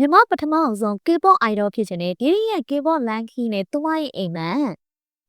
မြမပထမအောင်ဆုံး K-pop idol ဖြစ်ခြင်းနဲ့ဒီဒီရဲ့ K-pop Lanky နဲ့သူမရဲ့အိမ်မန်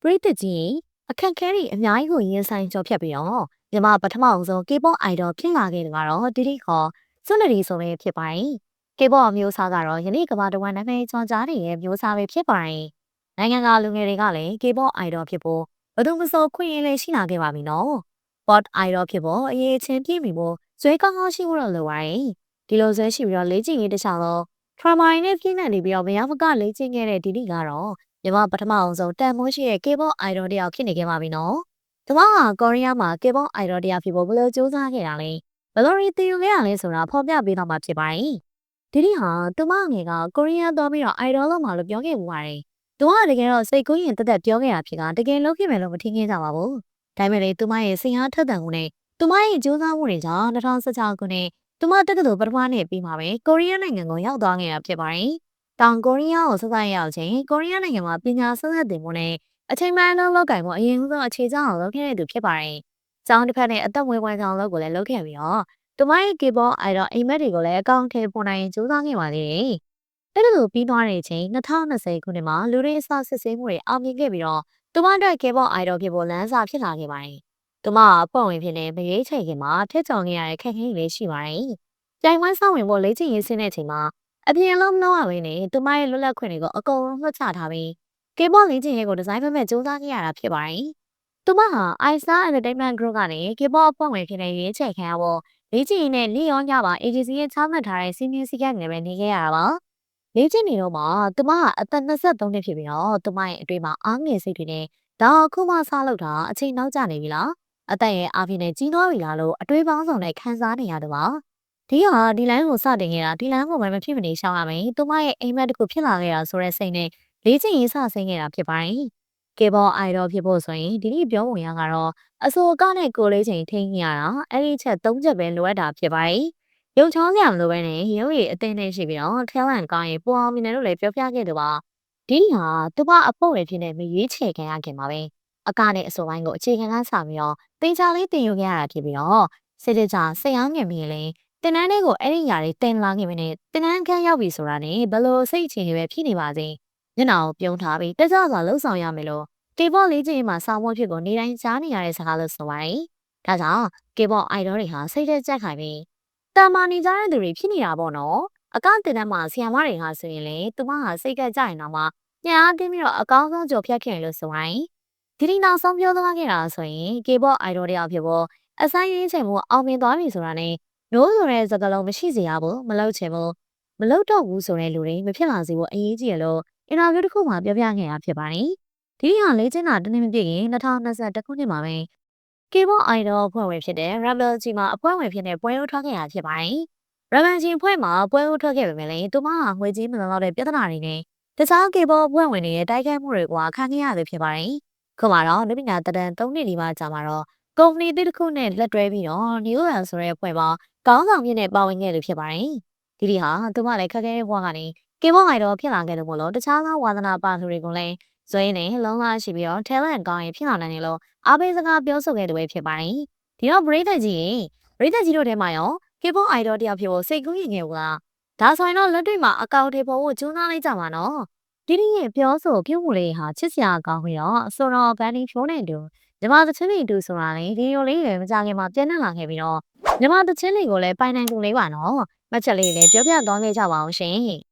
ပရိသတ်ကြီးအခက်ခဲတွေအများကြီးကိုရင်ဆိုင်ကြော်ဖြတ်ပြီးတော့မြမပထမအောင်ဆုံး K-pop idol ဖြစ်လာခဲ့တယ်ကတော့ဒီဒီခေါ်စွန်နရီဆိုပဲဖြစ်ပါတယ်။ K-pop အမျိုးအစားကတော့ယနေ့ကမ္ဘာတစ်ဝန်းနာမည်ကျော်ကြားနေတဲ့မျိုးစားပဲဖြစ်ပါတယ်။နိုင်ငံကလူငယ်တွေကလည်း K-pop idol ဖြစ်ဖို့ဘယ်သူမှမဆိုခွင့်ရလေးရှိလာခဲ့ပါပြီနော်။ Pop idol ဖြစ်ဖို့အရေးချင်းပြည့်မီဖို့ဇွဲကောင်းကောင်းရှိဖို့တော့လိုပါတယ်။ဒီလိုဇွဲရှိပြီးတော့လေ့ကျင့်ရေးတစ်ခြားတော့ ထရမိုင်နဲ့ပြင်းနဲ့နေပြီးတော့မရမကလေ့ကျင့်ခဲ့တဲ့ဒီဒီကတော့မြမပထမအောင်ဆုံးတန်မိုးရှိတဲ့ K-pop idol တယောက်ဖြစ်နေခဲ့ပါပြီနော်။ဒီမှာကိုရီးယားမှာ K-pop idol တယောက်ဖြစ်ဖို့ဘယ်လိုစူးစမ်းခဲ့တာလဲ။ဘယ်လိုရီတည်ယူခဲ့ရလဲဆိုတာဖော်ပြပေးတော့မှာဖြစ်ပါတယ်။ဒီဒီဟာသူမငယ်ကကိုရီးယားသွားပြီးတော့ idol လောက်မှလို့ပြောခဲ့ပူပါတယ်။သူကတကယ်တော့စိတ်ကူးရင်တက်တက်ပြောခဲ့တာဖြစ်ကတကယ်လုပ်ခဲ့မယ်လို့မထင်ခဲ့ကြပါဘူး။ဒါပေမဲ့လေသူမရဲ့စင်အားထက်သန်မှုနဲ့သူမရဲ့ကြိုးစားမှုတွေကြောင့်2016ခုနှစ် သူမတက္ကသိုလ်ပထမနှစ်ပြီးမှာပဲကိုရီးယားနိုင်ငံကိုရောက်သွားခဲ့တာဖြစ်ပါတယ်။တောင်ကိုရီးယားကိုဆက်ဆက်ရောက်ချင်းကိုရီးယားနိုင်ငံမှာပညာဆက်ဆက်တင်မှုနဲ့အချိန်မှန်လုံးလောက်ကင်မှုအရင်ဆုံးအခြေချအောင်လုပ်ခဲ့တဲ့သူဖြစ်ပါတယ်။ကျောင်းတစ်ဖက်နဲ့အသက်မွေးဝမ်းကြောင်းလုပ်ကိုလည်းလုပ်ခဲ့ပြီးတော့သူမရဲ့ K-pop idol အိမ်မက်တွေကိုလည်းအကောင့်ထဲပေါ်နိုင်ကြိုးစားခဲ့ပါသေးတယ်။အဲ့လိုပြီးသွားတဲ့အချိန်2020ခုနှစ်မှာလူတွေအစစစ်ဆေးမှုတွေအောင်မြင်ခဲ့ပြီးတော့သူမအတွက် K-pop idol ဖြစ်ဖို့လမ်းစာဖြစ်လာခဲ့ပါတယ်။ သူမကပုံဝင်ဖြစ်နေမရွေးချယ်ခင်မှာထက်ချောင်ခဲ့ရတဲ့ခက်ခဲတွေလည်းရှိပါတယ်။ပြိုင်ပွဲဆောင်ဝင်ဖို့လေ့ကျင့်ရေးဆင်းတဲ့အချိန်မှာအပြင်လုံးမလုပ်ရဘဲနဲ့သူမရဲ့လွတ်လပ်ခွင့်တွေကိုအကုန်လုံးလွှတ်ချထားပြီး K-pop လေ့ကျင့်ရေးကိုဒီဇိုင်းဖက်မဲ့စူးစမ်းခဲ့ရတာဖြစ်ပါတယ်။သူမဟာ iStar Entertainment Group ကနေ K-pop အဖွဲ့ဝင်ဖြစ်နေရွေးချယ်ခံရဖို့လေ့ကျင့်ရေးနဲ့လီယောညပါ agency ရဲ့ချမှတ်ထားတဲ့စီမင်းစည်းကမ်းတွေပဲနေခဲ့ရတာပါ။လေ့ကျင့်နေတော့မှသူမကအသက်23နှစ်ဖြစ်ပြီးတော့သူမရဲ့အတွေ့မှာအားငယ်စိတ်တွေနဲ့ဒါအခုမှစလုပ်တာအချိန်နောက်ကျနေပြီလား။ အသက်ရဲ့အားဖြင့်နဲ့ကြီးနှွားပြီလားလို့အတွေးပေါင်းစုံနဲ့ခံစားနေရတော့ပါ။ဒီဟာဒီလမ်းကိုစတင်ခဲ့တာဒီလမ်းကိုပဲမဖြစ်မနေရှောင်ရမယ်။သူမရဲ့အိမ်မက်တစ်ခုဖြစ်လာခဲ့တာဆိုတဲ့စိတ်နဲ့လေ့ကျင့်ရေးစဆင်းခဲ့တာဖြစ်ပါတယ်။ K-pop idol ဖြစ်ဖို့ဆိုရင်ဒီနေ့ပြောဝင်ရကတော့အစိုးကနဲ့ကိုလေးချိန်ထိန်းရတာအဲ့ဒီချက်၃ချက်ပဲလိုအပ်တာဖြစ်ပါတယ်။ရုပ်ချောင်းစရာမလိုပဲနဲ့ရုပ်ရည်အသိနဲ့ရှိပြီးတော့ talent ကောင်းရင်ပေါ်အောင်မြင်တယ်လို့လည်းပြောပြခဲ့သူပါ။ဒီဟာသူမအဖို့ရဖြစ်နေမရွေးချယ်ခံရခင်ပါပဲ။ အကနဲ့အစိုးပိုင်းကိုအခြေခံကစပြီးတော့တင်ချလေးတင်ယူခဲ့ရတာဖြစ်ပြီးတော့စိတ်တကြစိတ်အားငယ်မိရင်လည်းတင်တန်းလေးကိုအဲ့ဒီຢာတွေတင်လာခဲ့မင်းနဲ့တင်တန်းခန်းရောက်ပြီဆိုတာနဲ့ဘလို့စိတ်အခြေအနေပဲဖြစ်နေပါစေ။ညနာကိုပြုံးထားပြီးတကြစွာလှုပ်ဆောင်ရမယ်လို့ K-pop လေးချိန်မှာစာမွေးဖြစ်ကိုနေတိုင်းကြားနေရတဲ့စကားလို့ဆိုပါတယ်။ဒါကြောင့် K-pop idol တွေဟာစိတ်သက်ကြက်ခိုင်ပြီးတာမာနေကြတဲ့သူတွေဖြစ်နေတာပေါ့နော်။အကောင့်တင်တန်းမှာဆီယမ်မတွေဟာဆိုရင်လေသူမဟာစိတ်ကကြရင်တော့မှညအားတင်းပြီးတော့အကောင်းဆုံးကြော်ဖြတ်ခဲ့လို့ဆိုပါတယ်။ ဒီဒီနောက်ဆုံးပြောသွားခဲ့တာဆိုရင် K-pop idol တယောက်ဖြစ်ဖို့အဆိုင်ရင်းချိန်မှုအောင်မြင်သွားပြီဆိုတာနဲ့နိုးဆိုတဲ့စကားလုံးမရှိစေရဘူးမလုပ်ချင်ဘူးမလုပ်တော့ဘူးဆိုတဲ့လူတွေမဖြစ်လာစေဖို့အရေးကြီးရလို့အင်တာဗျူးတစ်ခုမှာပြောပြခဲ့တာဖြစ်ပါတယ်။ဒီဟာလေးကျင်းတာတနေ့မပြည့်ရင်2021ခုနှစ်မှာပဲ K-pop idol အဖွဲ့ဝင်ဖြစ်တဲ့ Rebel G မှာအဖွဲ့ဝင်ဖြစ်တဲ့ပွဲဦးထွက်ခဲ့တာဖြစ်ပါတယ်။ Rebel G အဖွဲ့မှာပွဲဦးထွက်ခဲ့ပေမဲ့လည်းသူမဟာငွေကြေးမလုံလောက်တဲ့ပြဿနာတွေနဲ့တခြား K-pop အဖွဲ့ဝင်တွေရဲ့တိုက်ခိုက်မှုတွေကခံခဲ့ရသည်ဖြစ်ပါတယ်။ ခုမှတော့လူပညာတဒန်3နှစ်ဒီမှကြာမှာတော့ကုမ္ပဏီတစ်ခုနဲ့လက်တွဲပြီးတော့ New Land ဆိုတဲ့အဖွဲ့မှာကောင်းဆောင်မြင့်နဲ့ပါဝင်ခဲ့သူဖြစ်ပါတယ်။ဒီဒီဟာသူမလည်းခက်ခဲတဲ့ဘဝကနေ K-pop idol ဖြစ်လာခဲ့လို့မလို့တခြားသောဝါသနာပါသူတွေကိုလည်းဇွဲနဲ့လုံးလာရှိပြီးတော့ talent ကောင်းရင်ဖြစ်လာနိုင်တယ်လို့အားပေးစကားပြောဆိုခဲ့သူပဲဖြစ်ပါတယ်။ဒီတော့ပရိသတ်ကြီးရင်ပရိသတ်ကြီးတို့ထဲမှာရော K-pop idol တယောက်ဖြစ်ဖို့စိတ်ကူးရင်ခဲ့ဘူးလား။ဒါဆိုရင်တော့လက်တွေ့မှာအကောင့်တွေပေါ်ဖို့ကြိုးစားလိုက်ကြပါနော်။ ဒီဒီရဲ့ပြောဆိုပြုမှုလေးဟာချစ်စရာကောင်းပြီးတော့ဆိုတော့ဘန်ဒီဖြိုးနေတူညီမသချင်းလေးတူဆိုတာလေဒီလိုလေးတွေမကြခင်မှာပြန်နှံ့လာခဲ့ပြီးတော့ညီမသချင်းလေးကိုလည်းပိုင်နိုင်သူလေးပါနော်။မှတ်ချက်လေးလည်းပြောပြသွားခဲ့ကြပါအောင်ရှင်။